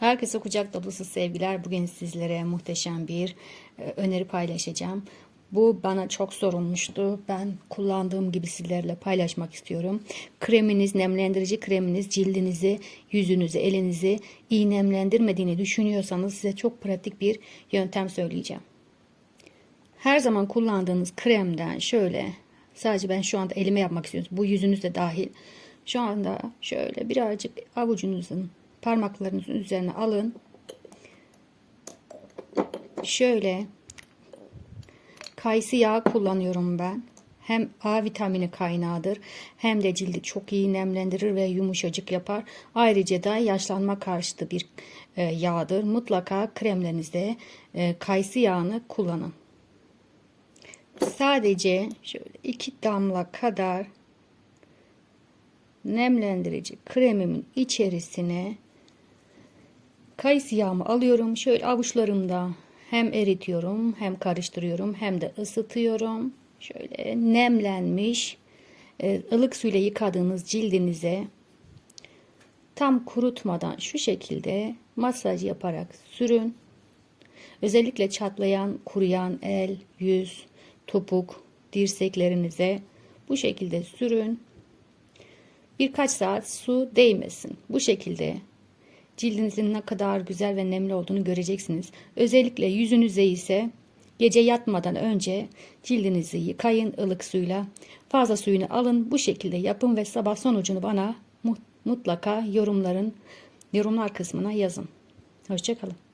Herkese kucak dolusu sevgiler. Bugün sizlere muhteşem bir e, öneri paylaşacağım. Bu bana çok sorulmuştu. Ben kullandığım gibi sizlerle paylaşmak istiyorum. Kreminiz, nemlendirici kreminiz cildinizi, yüzünüzü, elinizi iyi nemlendirmediğini düşünüyorsanız size çok pratik bir yöntem söyleyeceğim. Her zaman kullandığınız kremden şöyle sadece ben şu anda elime yapmak istiyorum. Bu yüzünüz de dahil. Şu anda şöyle birazcık avucunuzun parmaklarınızın üzerine alın. Şöyle kayısı yağı kullanıyorum ben. Hem A vitamini kaynağıdır hem de cildi çok iyi nemlendirir ve yumuşacık yapar. Ayrıca da yaşlanma karşıtı bir e, yağdır. Mutlaka kremlerinizde e, kayısı yağını kullanın. Sadece şöyle iki damla kadar nemlendirici kremimin içerisine kayısı yağımı alıyorum. Şöyle avuçlarımda hem eritiyorum hem karıştırıyorum hem de ısıtıyorum. Şöyle nemlenmiş e, ılık suyla yıkadığınız cildinize tam kurutmadan şu şekilde masaj yaparak sürün. Özellikle çatlayan, kuruyan el, yüz, topuk, dirseklerinize bu şekilde sürün. Birkaç saat su değmesin. Bu şekilde cildinizin ne kadar güzel ve nemli olduğunu göreceksiniz. Özellikle yüzünüze ise gece yatmadan önce cildinizi yıkayın ılık suyla. Fazla suyunu alın. Bu şekilde yapın ve sabah sonucunu bana mutlaka yorumların yorumlar kısmına yazın. Hoşçakalın.